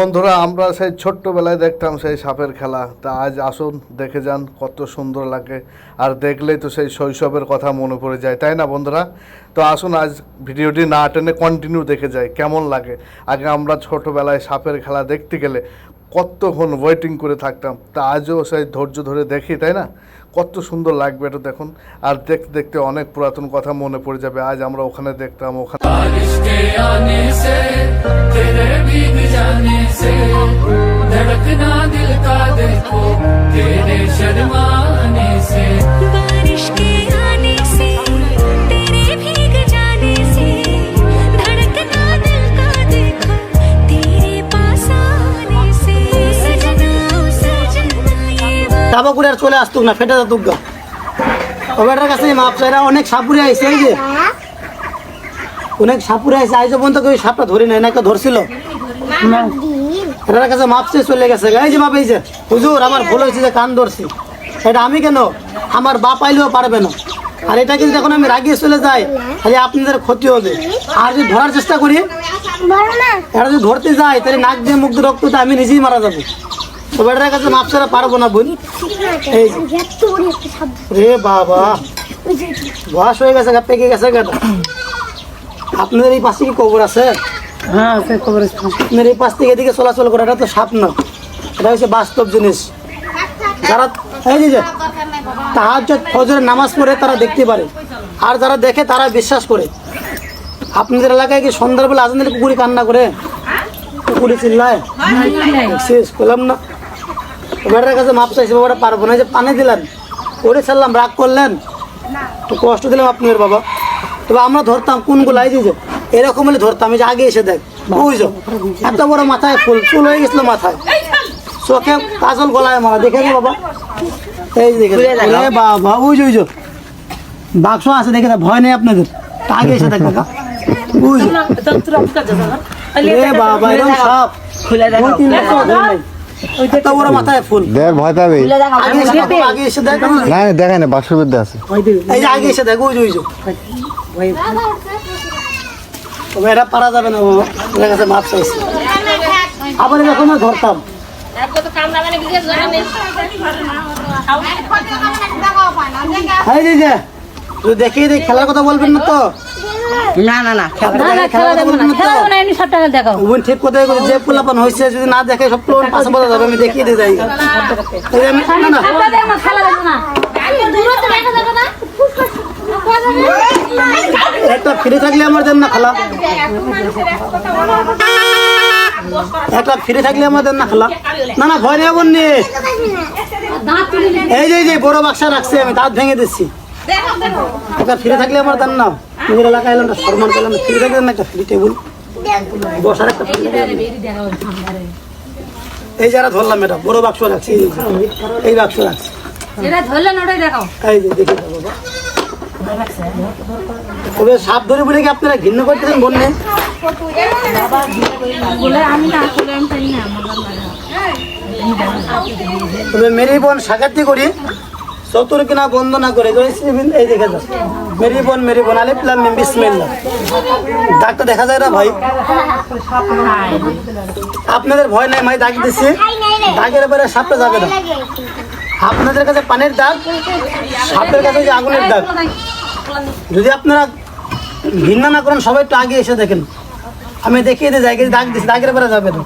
বন্ধুরা, আমরা সেই ছোট্টবেলায় দেখতাম সেই সাপের খেলা। তা আজ আসুন, দেখে যান কত সুন্দর লাগে। আর দেখলেই তো সেই শৈশবের কথা মনে পড়ে যায়, তাই না বন্ধুরা? তো আসুন, আজ ভিডিওটি না টেনে কন্টিনিউ দেখে যায় কেমন লাগে। আগে আমরা ছোটোবেলায় সাপের খেলা দেখতে গেলে কতক্ষণ ওয়েটিং করে থাকতাম, তা আজও সেই ধৈর্য ধরে দেখি, তাই না? কত সুন্দর লাগবে এটা দেখুন। আর দেখতে দেখতে অনেক পুরাতন কথা মনে পড়ে যাবে, আজ আমরা ওখানে দেখতাম, ওখানে के आने से तेरे भीग जाने से धड़कना दिल का देखो तेरे शर्माने से बारिश के आने से तेरे भीग जाने से धड़कना दिल का देखो तेरे पास आने से सजना ओ सजना ये बात চাপা করে আর চলে আসতুক না ফেটে যেতুক গা ওবেটার কাছে মাপ চাইরা অনেক সাপুরে আইছে এই যে অনেক সাপুরে আইছে আইজ পর্যন্ত কেউ সাপটা ধরি নাই না কেউ ধরছিল? এটার কাছে মাপ চেয়ে চলে গেছে। এই যে বাপ এই যে হুজুর আমার ভুল হয়েছে যে কান ধরছি। এটা আমি কেন? আমার বাপ আইলেও পারবে না। আর এটা কিন্তু যখন আমি রাগিয়ে চলে যাই তাহলে আপনাদের ক্ষতি হবে। আর যদি ধরার চেষ্টা করি এটা যদি ধরতে যাই তাহলে নাক দিয়ে মুখ দিয়ে রক্ত আমি নিজেই মারা যাব। তো বেটার কাছে মাপ ছাড়া পারব না বোন। এই রে বাবা। বয়স হয়ে গেছে পেকে গেছে গাটা আপনাদের এই পাশে কি কবর আছে? হ্যাঁ আছে। আপনার এই পাশ থেকে এদিকে চলাচল করে এটা তো সাপ না। এটা হচ্ছে বাস্তব জিনিস। যারা এই যে তাহাজ্জুদ ফজরের নামাজ পড়ে তারা দেখতে পারে। আর যারা দেখে তারা বিশ্বাস করে। আপনাদের এলাকায় কি সন্ধ্যাবেলা আজান দিলে কুকুরি কান্না করে? কুকুরি চিল্লায়? শেষ করলাম না। এবারের কাছে মাপ চাইছে বাবাটা পারব না। যে পানি দিলেন করে ছাড়লাম রাগ করলেন। তো কষ্ট দিলাম আপনার বাবা। তবে আমরা ধরতাম কোনগুলো এই যে যে, এরকম হলে ধরতাম এই যে আগে এসে দেখ বুঝছ? এত বড় মাথায় ফুল ফুল হয়ে গেছিল মাথায়। চোখে কাজল গলায় মা দেখে নি বাবা? এই দেখে বাবা বুঝো বুঝো বাক্স আছে দেখে দাও, ভয় নেই আপনাদের। আগে এসে দেখ কাকা বুঝো বাবা এরকম সাপ দুই তিন বছর ধরে নাই। এত বড় মাথায় ফুল। ভয় আগে দেখো, আগে এসে দেখ। না না, দেখায় না বাক্সের মধ্যে আছে। এই যে আগে এসে দেখো বুঝো তবে এটা পারা যাবে না বাবা ওদের কাছে মাপ চাইছে আবার এরকম ধরতাম দেখ খেলার কথা বলবেন না তো না না না খেলা দেখব না খেলা না এমনি সব টাকা বোন ঠিক কথাই বলে যে পোলাপান যদি না দেখে সব প্লোন পাশে বলা যাবে আমি দেখিয়ে দিয়ে যাই আমি- না না খেলা দেখো না একটা ফ্রি থাকলে আমার দেন না খেলা। একটা ফ্রি থাকলে আমার দেন না খেলা। না না ভয় নেই নি এই যে যে বড় বাক্সা রাখছি আমি দাঁত ভেঙে দিচ্ছি। একটা ফ্রি থাকলে আমার দেন না। নিজের এলাকায় এলাম সম্মান পেলাম ফ্রি থাকলে না একটা ফ্রি টেবিল বসার একটা free এই যারা ধরলাম এটা বড় বাক্স রাখছি। এই বাক্স রাখছি। যেটা ধরলেন ওটাই দেখাও। এই যে দেখে। বাবা তবে সাপ ধরে বলে কি আপনারা ঘৃণ্য করতেছেন বললে মেরি বোন সাকাতি করি। চতুর কিনা বন্ধ না করে। এই- দেখে যাও মেরি বোন মেরি বোন, আলিফ লাম মিম, বিসমিল্লাহ। ডাক্তার দেখা যায় না ভাই? আপনাদের ভয় নাই, মাই দাগ দিচ্ছি দাগের পরে সাপটা যাবে না। আপনাদের কাছে পানের দাগ সাপের কাছে যে আগুনের দাগ। যদি আপনারা ঘৃণা না করেন সবাই একটু আগে এসে দেখেন। আমি দেখিয়ে যাই কিন্তু দাগ দিচ্ছি দাগের পরে যাবে না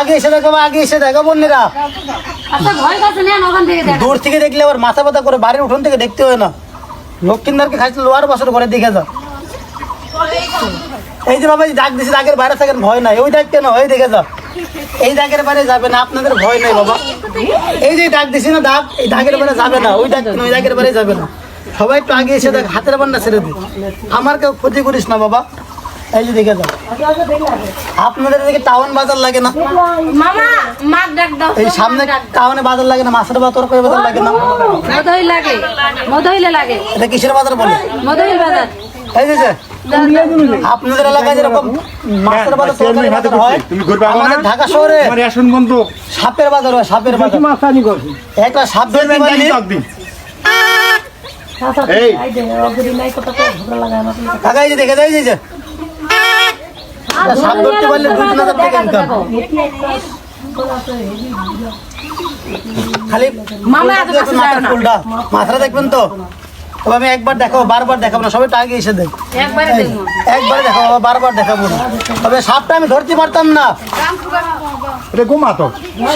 আগে এসে দেখো আগে এসে দেখো বন্ধুরা। আচ্ছা দূর থেকে দেখলে আবার মাথা ব্যথা করে বাড়ির উঠোন থেকে দেখতে হয় না। লক্ষ্মীন্দারকে খাইছে লোয়ার বছর করে দেখে যাও এই যে বাবা দাগ দিছে, দাগের বাইরে থাকেন, ভয় নাই। ওই ডাক কেন? ওই দেখে যাও এই ডাকের বাইরে যাবে না, আপনাদের ভয় নাই বাবা। এই যে ডাক দিছি না ডাক এই ডাকের বাইরে যাবে না, ওই ডাক ওই ডাকের বাইরে যাবে না। সবাই একটু আগে এসে দেখ, হাতের বান্না ছেড়ে দিই আমার কেউ ক্ষতি করিস না বাবা। এই যে দেখে যাও। আপনাদের এদিকে টাউন বাজার লাগে না? মামা মাক ডাক দাও এই সামনে টাউনে বাজার লাগে না মাছের বাজার তরকারি বাজার লাগে না? লাগে মধুইলে লাগে। এটা কিসের বাজার বলে? মধুইল বাজার। এই যে আপনাদের এলাকায় যেরকম মাছের বাজার হয় আবার আমাদের ঢাকা শহরে রেশন বন্ধ। সাপের বাজার হয় সাপের বাজার। একটা সাপ এই। কাকা এই যে দেখে দেয় যে। সাপ ধরতে পারলে দুই তিন হাজার টাকা খালি। ফুলটা মাথাটা দেখবেন তো? তবে আমি একবার দেখাবো বারবার দেখাবো না সবাই টাইগে এসে দেয় একবারে একবার দেখাবো বারবার দেখাবো না। তবে সাপটা আমি ধরতে পারতাম না। এটা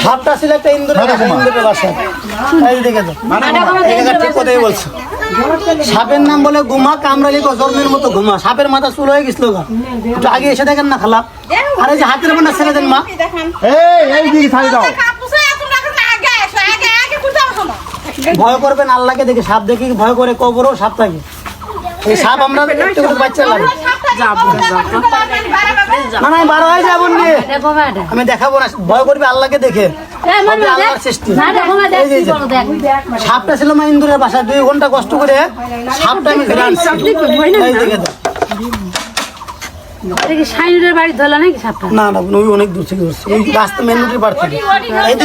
সাপটা ছিল একটা ইন্দুরের বাসা এই তো। ঠিক কথাই বলছো। সাপের নাম বলে গুমা, কামড়ালি গজর্মের মতো ঘুমা সাপের মাথা চুল হয়ে গেছিল আগে এসে দেখেন না খালা আর যে হাতের বোনটা ছেড়ে দেন, মা। ভয় করবেন, আল্লাহকে দেখে সাপ দেখে ভয় করে কবরও সাপ থাকে। এই সাপ আমরা একটু বাচ্চা লাগে। না না বারো হয়ে যাব আমি দেখাবো না, ভয় করবে আল্লাহকে দেখে। সাপটা ছিল মা ইন্দুরের বাসা দুই ঘণ্টা কষ্ট করে সাপটা আমি ধরে আনছি। এই দেখে দাও। দেখি সাইনুরের বাড়ি ধরলো নাকি সাপটা? না না ওই অনেক দূর থেকে ধরছে। ওই রাস্তা মেন রুটের পার থেকে। এই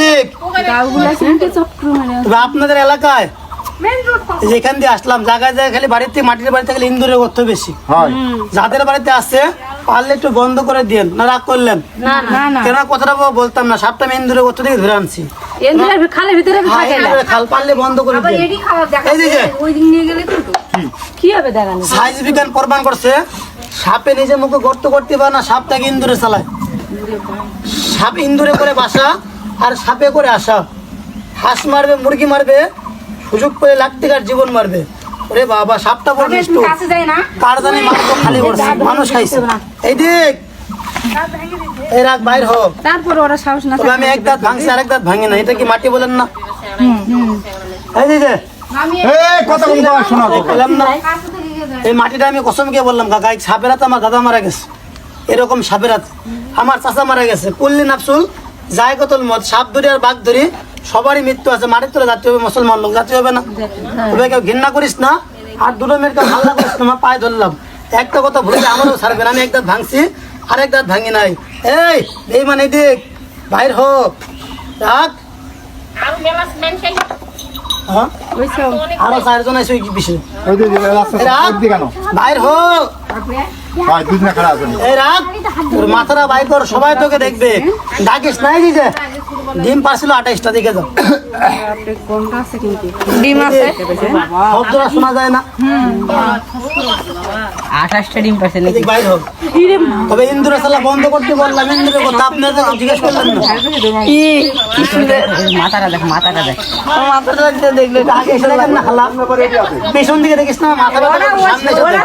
তবে আপনাদের এলাকায় এই যে এখান দিয়ে আসলাম জায়গায় জায়গায় খালি বাড়িতে মাটির বাড়িতে খালি ইন্দুরের অর্থ বেশি। যাদের বাড়িতে আছে পারলে একটু বন্ধ করে দিন না রাগ করলেন? না না। না কেন কথাটা বলতাম না সাপটা আমি ইন্দুরের অর্থ থেকে ধরে আনছি? এন্দ্রের খালের ভিতরে হ্যাঁ, থাকে না। খাল পারলে বন্ধ করে দিন এই যে, যে ওই দিক নিয়ে গেলে তো কি? হবে দেখানো। সাইজ বিজ্ঞান প্রমাণ করছে সাপে নিজে মুখে গর্ত করতে পারে না সাপটাকে ইন্দুরে চালায়? সাপ ইন্দুরে করে বাসা আর সাপে করে আসা। হাঁস মারবে মুরগি মারবে সুযোগ পেলে লাখ টাকার জীবন মারবে। ওরে বাবা সাপটা বড় নিষ্ঠুর। কাছে যায় না। কার জানি মাংস খালি মানুষ খাইছে। এই দেখ। এই রাখ বাইর হোক তারপর ওরা সাহস না আমি এক দাঁত ভাঙছি আর এক দাঁত ভাঙি না এটা কি মাটি বলেন না? এই যে, যে। এই কথা শোনা বললাম না এই মাটিটা আমি কসম গিয়ে বললাম কাকা এই সাপের হাতে আমার দাদা মারা গেছে। এরকম সাপের হাতে আমার চাচা মারা গেছে। কুল্লি নাফসুল যায় কতল মত সাপ ধরি আর বাঘ ধরি সবারই মৃত্যু আছে মাটির তোলে জাতি হবে মুসলমান লোক জাতি হবে না। তবে কেউ ঘৃণা করিস না আর দুটো মেয়ের কেউ হাল্লা করিস না আমার পায়ে ধরলাম। একটা কথা ভুলে আমারও ছাড়বে আমি এক দাঁত ভাঙছি আর এক দাঁত ভাঙি নাই। এই এই মানে দেখ বাইর হোক রাখ। হ্যাঁ? আরও চারজন আছে দিকে বাইর হোক এই তোর মাথাটা কর সবাই তোকে দেখবে। ডাকিস নাই যে। ডিম পারছিল আঠাইশটা দিকে যাও। ডিম আছে? শব্দটা শোনা যায় না। আঠাশটা ডিম পারছে হোক তবে সালা বন্ধ করতে বললাম ইন্দুরের কথা আপনারা তো জিজ্ঞেস করলেন না। মাথাটা দেখ মাথাটা দেখ। মাথাটা দেখলে আগে এসে দেখেন না পেছন দিকে দেখিস না মাথা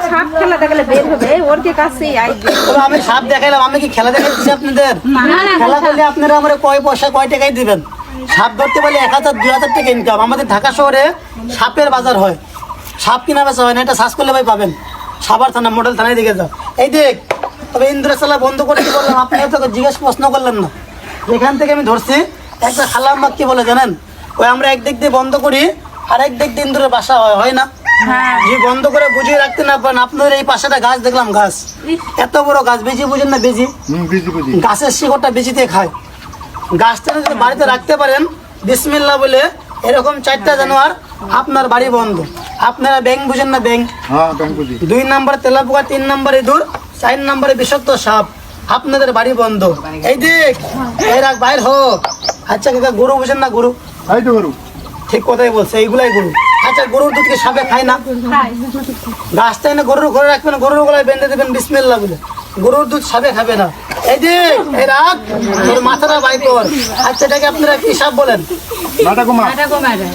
সাপ খেলা দেখলে বের হবে ওর কে আমি সাপ দেখাইলাম আমি কি খেলা দেখাচ্ছি আপনাদের? খেলা করলে আপনারা আমার কয় পয়সা কয় টাকায় দিবেন? সাপ ধরতে পারলে এক হাজার দুই হাজার টাকা ইনকাম আমাদের ঢাকা শহরে সাপের বাজার হয়। সাপ কিনা বেচা হয় না এটা সার্চ করলে ভাই পাবেন। সাবার থানা মডেল থানায় দিকে যাও। এই দেখ তবে ইন্দ্রশালা বন্ধ করে কি বললাম? আপনি তো জিজ্ঞেস প্রশ্ন করলেন না। যেখান থেকে আমি ধরছি একটা খালাম কি বলে জানেন? ওই আমরা এক দিক দিয়ে বন্ধ করি আর এক দিক দিয়ে ইন্দুরের বাসা হয় হয় না? যে বন্ধ করে বুঝিয়ে রাখতে না পারেন আপনাদের এই পাশেটা গাছ দেখলাম গাছ। এত বড় গাছ বেজি বুঝেন না বেজি? গাছের শিকড়টা বেজিতে খায়। গাছটা যদি বাড়িতে রাখতে পারেন বিসমিল্লা বলে এরকম চারটা জানোয়ার আপনার বাড়ি বন্ধ। আপনারা ব্যাংক বুঝেন না ব্যাংক হ্যাঁ দুই নম্বর তেলাপোকা তিন নম্বর ইঁদুর চার নম্বরে বিষাক্ত সাপ। আপনাদের বাড়ি বন্ধ। এই দেখ এই রাখ বাইর হোক আচ্ছা কাকা গরু বুঝেন না গরু? এই তো গরু। ঠিক কথাই বলছে এইগুলাই গরু। আচ্ছা গরুর দুধকে সাপে খায় না? গাছটা এনে গরুর ঘরে রাখবেন গরুর গলায় বেঁধে দেবেন বিসমিল্লা বলে। গরুর দুধ সাপে খাবে না। এই যে তোর মাথাটা বাই কর। আচ্ছা এটাকে আপনারা কি সাপ বলেন?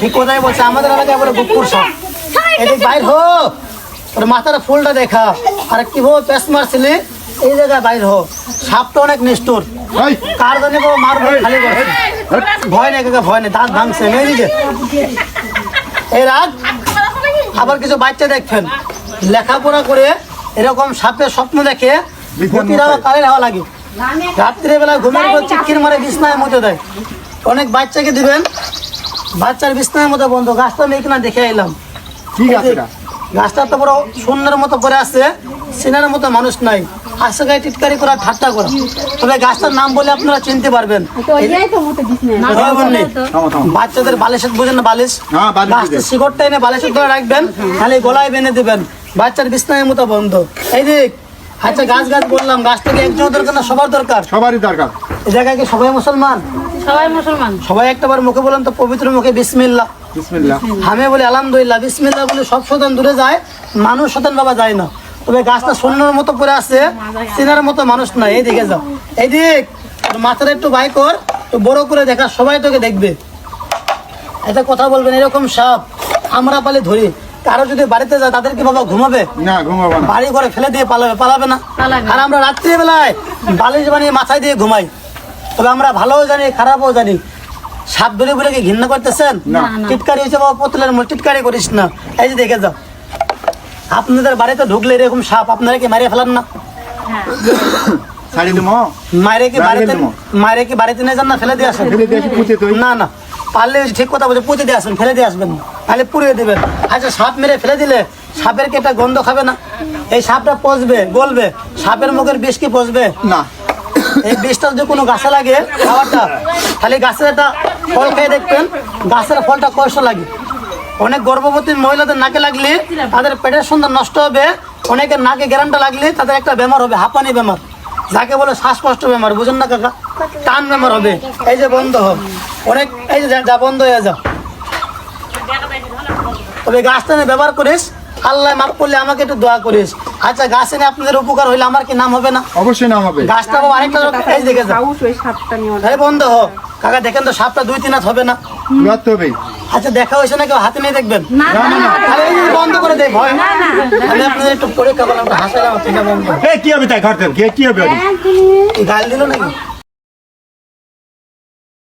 ঠিক কথাই বলছে আমাদের এলাকায় বলে সাপ। এদিক বাইর হো। তোর মাথার ফুলটা দেখা। আর কি হো পেস মারছিলি? এই জায়গায় বাইর হো। সাপটা অনেক নিষ্ঠুর। এই। কার জানি বাবা মারবে খালি করছে? ভয় নেই কাকা ভয় নেই। দাঁত ভাঙছে মেয়ে এই রাত আবার কিছু বাচ্চা দেখবেন। লেখাপড়া করে এরকম সাপের স্বপ্ন দেখে গতির হাওয়া কালের হাওয়া লাগে। রাত্রে বেলা ঘুমের পর চিৎকির মারে বিছনায় মতো দেয়। অনেক বাচ্চাকে দিবেন বাচ্চার বিছনায় মতো বন্ধ। গাছটা আমি এখানে দেখে এলাম। কি গাছ এটা। গাছটা তো বড় শূন্যের মতো পরে আছে চেনার মতো মানুষ নাই। আশা গায়ে টিটকারি করা ঠাট্টা করা। তবে গাছটার নাম বলে আপনারা চিনতে পারবেন। থামো বাচ্চাদের বালিশের বোঝেন না বালিশ? হ্যাঁ, বালিশ গাছটা শিকড়টা এনে বালিশের ধরে রাখবেন খালি গলায় বেঁধে দেবেন। বাচ্চার বিছনায় মতো বন্ধ। এই দিক আচ্ছা গাছ গাছ বললাম গাছ থেকে একজন দরকার না সবার দরকার? সবারই দরকার। এই জায়গায় কি সবাই মুসলমান? সবাই মুসলমান। সবাই একটাবার মুখে বলেন তো পবিত্র মুখে বিসমিল্লাহ। বিসমিল্লাহ। আমি বলি আলহামদুলিল্লাহ বিসমিল্লাহ বলে সব শতান দূরে যায় মানুষ শতান বাবা যায় না। তবে গাছটা শূন্যর মতো পড়ে আছে চেনার মতো মানুষ না এই দিকে যাও। এই দিক তোর মাথাটা একটু বাই কর একটু বড় করে দেখা সবাই তোকে দেখবে। এটা কথা বলবেন এরকম সাপ আমরা পালে ধরি। কারও যদি বাড়িতে যায় তাদের কি বাবা ঘুমাবে? না ঘুমাবো না। বাড়ি ঘরে ফেলে দিয়ে পালাবে পালাবে না। আর আমরা রাত্রিবেলায় বালিশ বানিয়ে মাথায় দিয়ে ঘুমাই। তবে আমরা ভালোও জানি খারাপও জানি। সাপ ধরে বলে কি ঘৃণা করতেছেন টিটকারি হয়েছে বাবা পুতুলের মতো। টিটকারি করিস না। এই যে দেখে যাও। আপনাদের বাড়িতে ঢুকলে এরকম সাপ আপনারা কি মারিয়ে ফেলান না? ছাড়ি দিম মায়েরে কি বাড়িতে। কি বাড়িতে নিয়ে যান না? ফেলে দিয়ে আসেন। না না। পারলে ঠিক কথা বলছে পুঁতে দিয়ে আসবেন ফেলে দিয়ে আসবেন না। তাহলে পুড়িয়ে দেবেন। আচ্ছা সাপ মেরে ফেলে দিলে সাপের কি একটা গন্ধ খাবে না? এই সাপটা পচবে গলবে সাপের মুখের বিষ কি পচবে? না। এই বিষটা যদি কোনো গাছে লাগে খাবারটা তাহলে গাছের একটা ফল খেয়ে দেখবেন। গাছের ফলটা কষ্ট লাগে। অনেক গর্ভবতী মহিলাদের নাকে লাগলে তাদের পেটের সন্ধান নষ্ট হবে। অনেকের নাকে গ্যারান্টা লাগলে তাদের একটা বেমার হবে হাঁপানি বেমার। যাকে বলে শ্বাসকষ্ট বেমার বুঝুন না কাকা? টান বেমার হবে। এই যে বন্ধ হোক অনেক এই যে যা- যা বন্ধ হয়ে যা। তবে গাছটা নিয়ে ব্যবহার করিস। আল্লাহ মাফ করলে আমাকে একটু দোয়া করিস। আচ্ছা গাছ এনে আপনাদের উপকার হইলে আমার কি নাম হবে না? অবশ্যই নাম হবে। গাছটা বাবা আরেকটা এই দেখে যাও ওই সাপটা নিয়ে এই বন্ধ হোক কাকা দেখেন তো সাপটা দুই তিন হাত হবে না। দূরত্ব হবেই। আচ্ছা দেখা হয়েছে না কেউ হাতে নিয়ে দেখবেন। আরে বন্ধ করে দেখ ভয় আমি আপনাদের একটু পরীক্ষা করলাম একটু হাসালাম ঠিক আছে বন্ধ। কি হবে তাই? ঘর থেকে কি হবে এই গাল দিল নাকি?